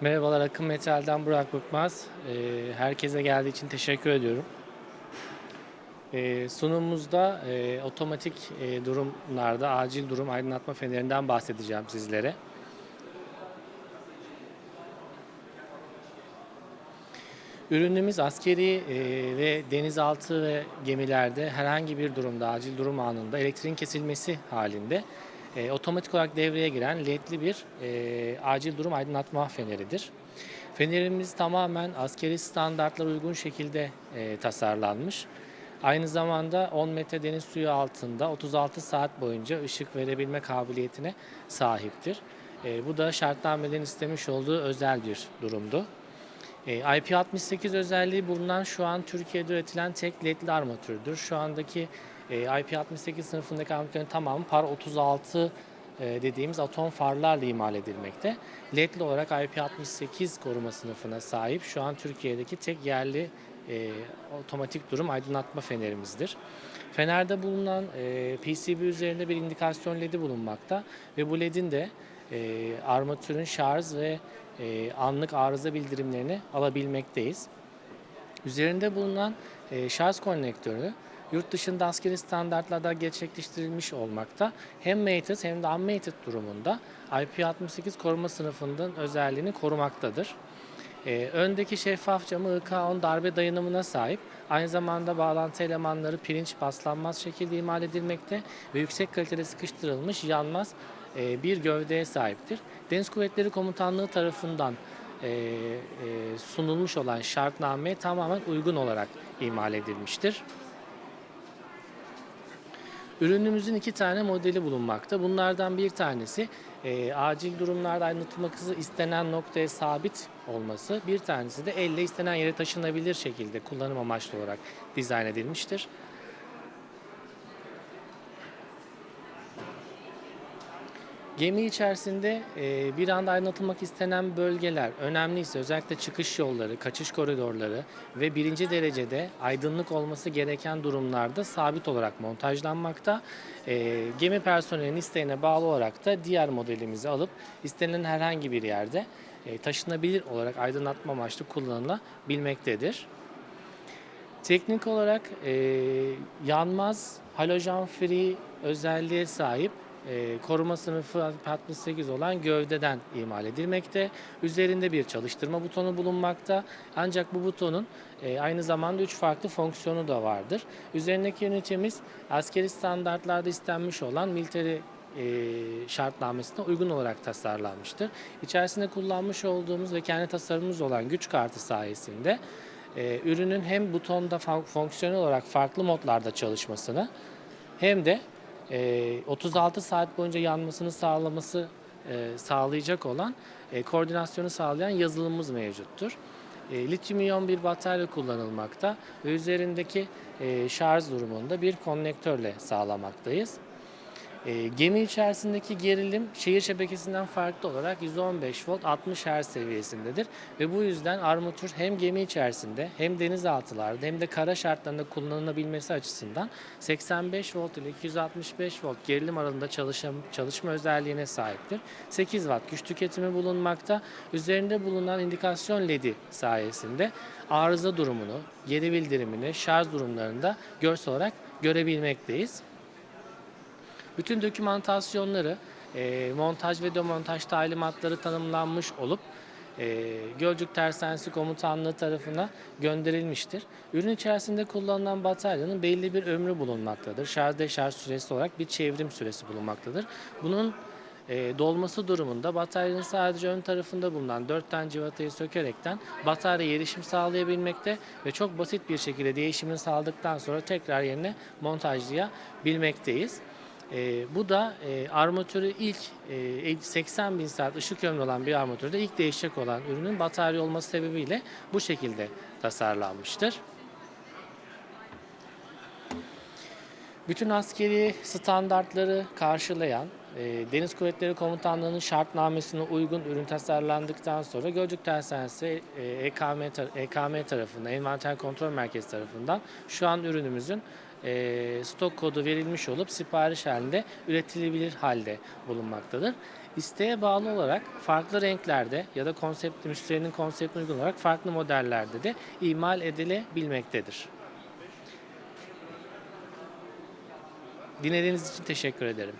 Merhabalar Akın Metal'den Burak Bıkmaz. Ee, herkese geldiği için teşekkür ediyorum. Ee, sunumumuzda e, otomatik e, durumlarda acil durum aydınlatma fenerinden bahsedeceğim sizlere. Ürünümüz askeri e, ve denizaltı ve gemilerde herhangi bir durumda, acil durum anında elektriğin kesilmesi halinde e, otomatik olarak devreye giren ledli bir e, acil durum aydınlatma feneridir. Fenerimiz tamamen askeri standartlara uygun şekilde e, tasarlanmış. Aynı zamanda 10 metre deniz suyu altında 36 saat boyunca ışık verebilme kabiliyetine sahiptir. E, bu da şartnamelerin istemiş olduğu özel bir durumdu. E, IP68 özelliği bulunan şu an Türkiye'de üretilen tek ledli armatürdür. Şu andaki e, IP68 sınıfındaki armatürlerin tamamı par 36 e, dediğimiz atom farlarla imal edilmekte. LED'li olarak IP68 koruma sınıfına sahip şu an Türkiye'deki tek yerli e, otomatik durum aydınlatma fenerimizdir. Fenerde bulunan e, PCB üzerinde bir indikasyon ledi bulunmakta ve bu ledin de e, armatürün şarj ve e, anlık arıza bildirimlerini alabilmekteyiz. Üzerinde bulunan e, şarj konnektörü yurt dışında askeri standartlarda gerçekleştirilmiş olmakta. Hem mated hem de unmated durumunda IP68 koruma sınıfının özelliğini korumaktadır. Ee, öndeki şeffaf camı IK10 darbe dayanımına sahip. Aynı zamanda bağlantı elemanları pirinç paslanmaz şekilde imal edilmekte ve yüksek kalitede sıkıştırılmış yanmaz e, bir gövdeye sahiptir. Deniz Kuvvetleri Komutanlığı tarafından e, e, sunulmuş olan şartnameye tamamen uygun olarak imal edilmiştir. Ürünümüzün iki tane modeli bulunmakta. Bunlardan bir tanesi e, acil durumlarda aydınlatılmak hızı istenen noktaya sabit olması. Bir tanesi de elle istenen yere taşınabilir şekilde kullanım amaçlı olarak dizayn edilmiştir. Gemi içerisinde e, bir anda aydınlatılmak istenen bölgeler önemliyse özellikle çıkış yolları, kaçış koridorları ve birinci derecede aydınlık olması gereken durumlarda sabit olarak montajlanmakta. E, gemi personelinin isteğine bağlı olarak da diğer modelimizi alıp istenilen herhangi bir yerde e, taşınabilir olarak aydınlatma amaçlı kullanılabilmektedir. Teknik olarak e, yanmaz, halojen free özelliğe sahip e, koruma sınıfı 68 olan gövdeden imal edilmekte. Üzerinde bir çalıştırma butonu bulunmakta. Ancak bu butonun e, aynı zamanda üç farklı fonksiyonu da vardır. Üzerindeki ünitemiz askeri standartlarda istenmiş olan military e, şartnamesine uygun olarak tasarlanmıştır. İçerisinde kullanmış olduğumuz ve kendi tasarımımız olan güç kartı sayesinde e, ürünün hem butonda fonksiyonel olarak farklı modlarda çalışmasını hem de e, 36 saat boyunca yanmasını sağlaması e, sağlayacak olan e, koordinasyonu sağlayan yazılımımız mevcuttur. E, lityum iyon bir batarya kullanılmakta ve üzerindeki e, şarj durumunda bir konnektörle sağlamaktayız. E, gemi içerisindeki gerilim şehir şebekesinden farklı olarak 115 volt 60 Hz seviyesindedir ve bu yüzden armatür hem gemi içerisinde hem denizaltılarda hem de kara şartlarında kullanılabilmesi açısından 85 volt ile 265 volt gerilim aralığında çalışma, çalışma özelliğine sahiptir. 8 watt güç tüketimi bulunmakta. Üzerinde bulunan indikasyon ledi sayesinde arıza durumunu, geri bildirimini, şarj durumlarında görsel olarak görebilmekteyiz. Bütün dokümantasyonları, e, montaj ve demontaj talimatları tanımlanmış olup e, Gölcük Tersanesi Komutanlığı tarafına gönderilmiştir. Ürün içerisinde kullanılan bataryanın belli bir ömrü bulunmaktadır. Şarj deşarj süresi olarak bir çevrim süresi bulunmaktadır. Bunun e, dolması durumunda bataryanın sadece ön tarafında bulunan 4 tane civatayı sökerekten bataryaya erişim sağlayabilmekte ve çok basit bir şekilde değişimini sağladıktan sonra tekrar yerine montajlayabilmekteyiz. E, bu da e, armatürü ilk e, 80 bin saat ışık ömrü olan bir armatürde ilk değişecek olan ürünün batarya olması sebebiyle bu şekilde tasarlanmıştır. Bütün askeri standartları karşılayan e, Deniz Kuvvetleri Komutanlığı'nın şartnamesine uygun ürün tasarlandıktan sonra Gölcük Tersanesi e, EKM, tar- EKM tarafından, Envanter Kontrol Merkezi tarafından şu an ürünümüzün e, stok kodu verilmiş olup sipariş halinde üretilebilir halde bulunmaktadır. isteğe bağlı olarak farklı renklerde ya da konsept müşterinin konseptine uygun olarak farklı modellerde de imal edilebilmektedir. Dinlediğiniz için teşekkür ederim.